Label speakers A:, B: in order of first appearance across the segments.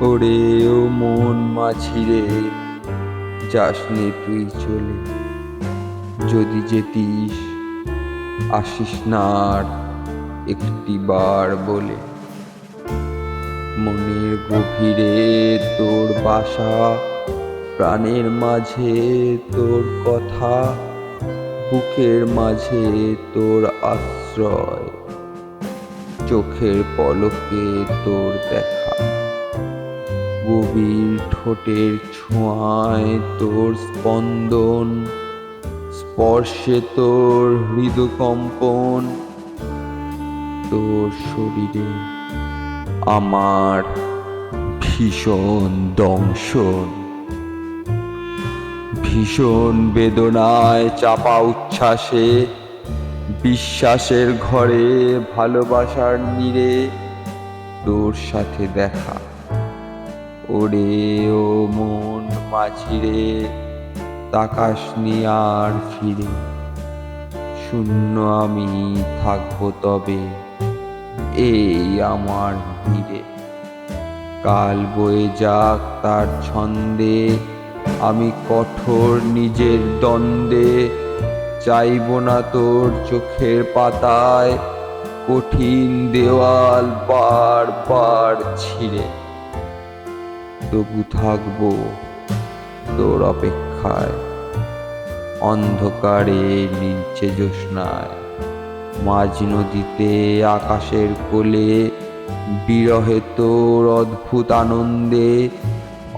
A: ওরে ও মন মাছিরে যাস নে তুই চলে। যদি যেতিস, আসিস না আর একটি বার বলে। মনের গভীরে তোর বাসা, প্রাণের মাঝে তোর কথা, বুকের মাঝে তোর আশ্রয়, চোখের পলকে তোর দেখা। গভীর ঠোঁটের ছোঁয়ায় তোর স্পন্দন, স্পর্শে তোর হৃদকম্পন। তোর শরীরে আমার ভীষণ দংশন, ভীষণ বেদনায় চাপা উচ্ছ্বাসে, বিশ্বাসের ঘরে ভালোবাসার নীড়ে তোর সাথে দেখা। ওরে ও মন মাঝিরে, তাকাস আর ফিরে। শূন্য আমি থাকব তবে, এই আমার ভিড়ে কাল বয়ে যাক তার ছন্দে, আমি কঠোর নিজের দ্বন্দ্বে, চাইব না তোর চোখের পাতায়, কঠিন দেওয়াল বার বার ছিঁড়ে। তবু থাকব তোর অপেক্ষায়। অন্ধকারে নীলচে জ্যোৎস্নায়, মাঝ নদীতে আকাশের কোলে, বিরহে তোর অদ্ভুত আনন্দে,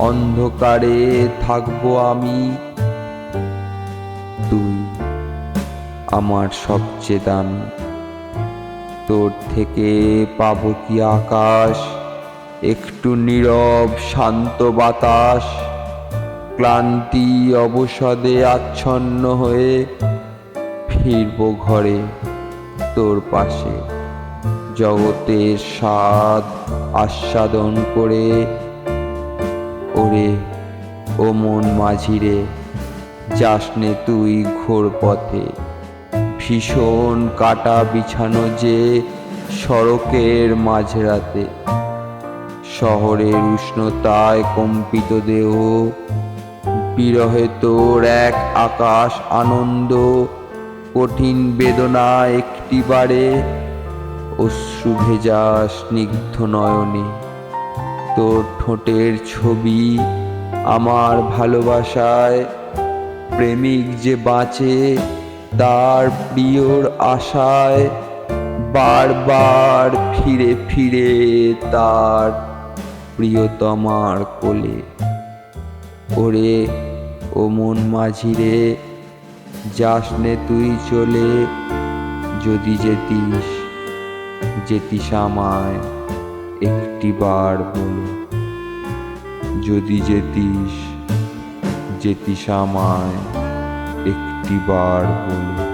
A: অন্ধকারে থাকব আমি। তুই আমার সবচেয়ে দামি, তোর থেকে পাবো কি আকাশ? একটু নীরব, শান্ত বাতাস, ক্লান্তি অবসাদে আচ্ছন্ন হয়ে ফিরবো ঘরে তোর পাশে। জগতের স্বাদ আস্বাদন করে ওরে ও মন মাঝিরে যাসনে তুই ঘোর পথে। ভীষণ কাটা বিছানো যে সড়কের মাঝরাতে। শহরের উষ্ণতায় কম্পিত দেহ, বিরহে তোর এক আকাশ আনন্দ, কঠিন বেদনা একটিবারে অশ্রু ভেজা স্নিগ্ধ নয়নে। তোর ঠোঁটের ছবি আমার ভালোবাসায়, প্রেমিক যে বাঁচে তার প্রিয়র আশায়, বারবার ফিরে ফিরে তার প্রিয়তমার কোলে। ওরে ও মন মাঝিরে, যাস নে তুই চলে, যদি যেতিস যেতিস আমায় একটি বার বলে। যদি যেতিস যেতিস আমায় একটি বার বলে।